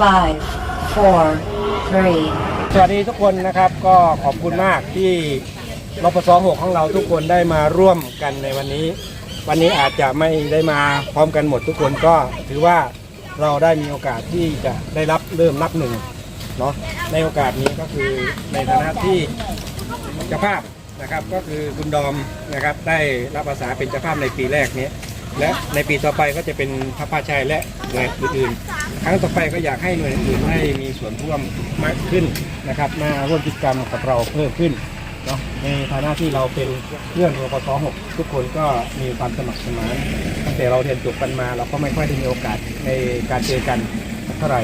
five, four, three, สวัสดีทุกคนนะครับก็ขอบคุณมากที่รปศ6ของเราทุกคนได้มาร่วมกันในวันนี้ วันนี้อาจจะไม่ได้มาพร้อมกันหมดทุกคนก็ถือว่าเราได้มีโอกาสที่จะได้รับเริ่มนับหนึ่งเนาะในโอกาสนี้ก็คือในฐานะที่เจ้าภาพนะครับก็คือคุณดอมนะครับได้รับอาสาเป็นเจ้าภาพในปีแรกนี้ และในปีต่อไปก็จะเป็นพระพาชัยและหน่วยอื่นๆ ครั้งต่อไปก็อยากให้หน่วยอื่นให้มีส่วนร่วมมากขึ้นนะครับมาร่วมกิจกรรมกับเราเพิ่มขึ้นเนาะในฐานะที่เราเป็นเพื่อนรปศ6ทุกคนก็มีความสมัครสมานตั้งแต่เราเรียนจบกันมา เราก็ไม่ค่อยได้มีโอกาสในการเจอกันเท่าไหร่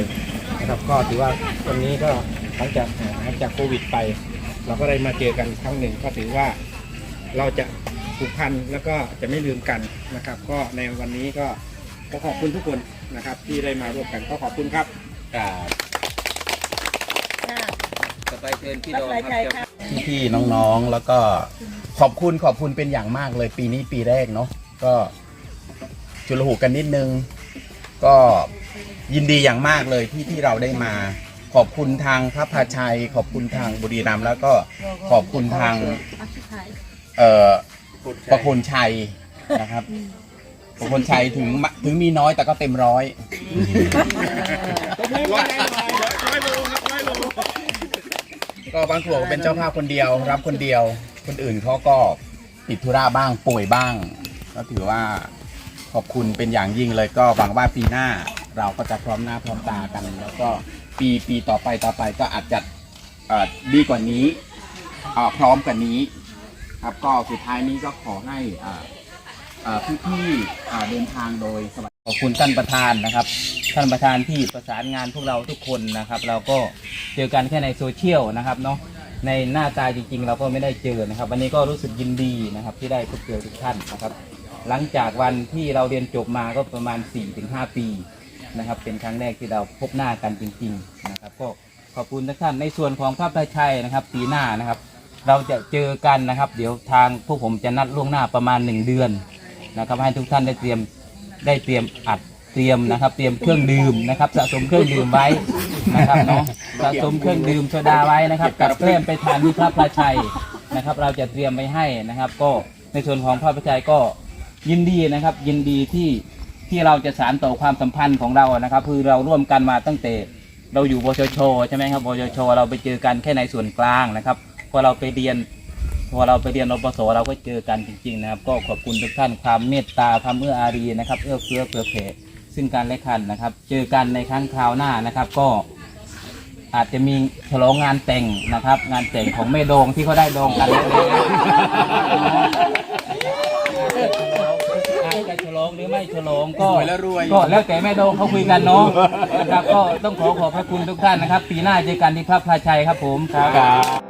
นะครับก็ถือว่าวันนี้ก็หลังจากหลังจากโควิดไป เราก็ได้มาเจอกันครั้งหนึ่งก็ถือว่าเราจะ ผูกพันแล้วก็จะไม่ลืมกันนะครับ ก็ในวันนี้ก็ขอขอบคุณทุกคนนะครับ ที่ได้มาร่วมกันก็ขอบคุณครับ ครับต่อไปเชิญพี่โดมรับรายคใครรับครับพี่ๆน้องๆ แล้วก็ขอบคุณขอบคุณเป็นอย่างมากเลย ปีนี้ปีแรกเนาะก็ชุลหูกันนิดนึง ก็ยินดีอย่างมากเลยที่ที่เราได้มา ขอบคุณทางพระพาชัย ขอบคุณทางบุรีรัมย์แล้วก็ขอบคุณทาง เอ่อ ประคุณชัยนะครับประคุณชัยถึงถึงมีน้อยแต่ก็เต็มร้อยก็บางครัวก็เป็นเจ้าภาพคนเดียว รับคนเดียว คนอื่นเขาก็ติดธุระบ้างป่วยบ้าง ก็ถือว่าขอบคุณเป็นอย่างยิ่งเลยก็หวังว่าปีหน้าเราก็จะพร้อมหน้าพร้อมตากัน แล้วก็ปีปีต่อไปต่อไปก็อาจจะเอ่อดีกว่านี้เอ่อพร้อมกว่านี้ ครับก็สุดท้ายนี้ก็ขอให้อ่าพี่ๆเดินทางโดยสวัสดิขอบคุณท่านประธานนะครับ ท่านประธานที่ประสานงานพวกเราทุกคนนะครับ เราก็เจอกันแค่ในโซเชียลนะครับเนาะในหน้าตาจริงๆ เราก็ไม่ได้เจอนะครับ วันนี้ก็รู้สึกยินดีนะครับ ที่ได้พบเจอทุกท่านนะครับ หลังจากวันที่เราเรียนจบมาก็ประมาณ 4-5 ปีนะครับ เป็นครั้งแรกที่เราพบหน้ากันจริง ๆ นะครับ ก็ขอบคุณทุกท่านในส่วนของภาพไทยชัยนะครับปีหน้านะครับ เราจะเจอกันนะครับ เดี๋ยวทางพวกผมจะนัดล่วงหน้าประมาณ 1 เดือนนะครับ ให้ทุกท่านได้เตรียมได้เตรียมอัดเตรียมนะครับ เตรียมเครื่องดื่มนะครับ สะสมเครื่องดื่มไว้นะครับเนาะสะสมเครื่องดื่มโซดาไว้นะครับกับแกล้มไปทานที่พระพลาชัยนะครับ เราจะเตรียมไว้ให้นะครับ ก็ในส่วนของพระพลาชัยก็ยินดีนะครับ ยินดีที่ที่เราจะสานต่อความสัมพันธ์ของเรานะครับ คือเราร่วมกันมาตั้งแต่เราอยู่บชชใช่ไหมครับบชชเราไปเจอกันแค่ในส่วนกลางนะครับ พอเราไปเรียน พอเราไปเรียนรปศเราก็เจอกันจริงๆนะครับ ก็ขอบคุณทุกท่านความเมตตาความเอื้ออารีนะครับ เอื้อเฟื้อเผื่อแผ่ซึ่งกันและกันนะครับ เจอกันในครั้งคราวหน้านะครับ ก็อาจจะมีฉลองงานแต่งนะครับ งานแต่งของแม่โดงที่เขาได้ดองกันแล้วอาจจะฉลองหรือไม่ฉลองก็รวยแล้วรวยก็แล้วแต่แม่โดงเขาคุยกันเนาะนะครับ ก็ต้องขอขอบพระคุณทุกท่านนะครับ ปีหน้าเจอกันที่พระพลาชัยครับผมครับ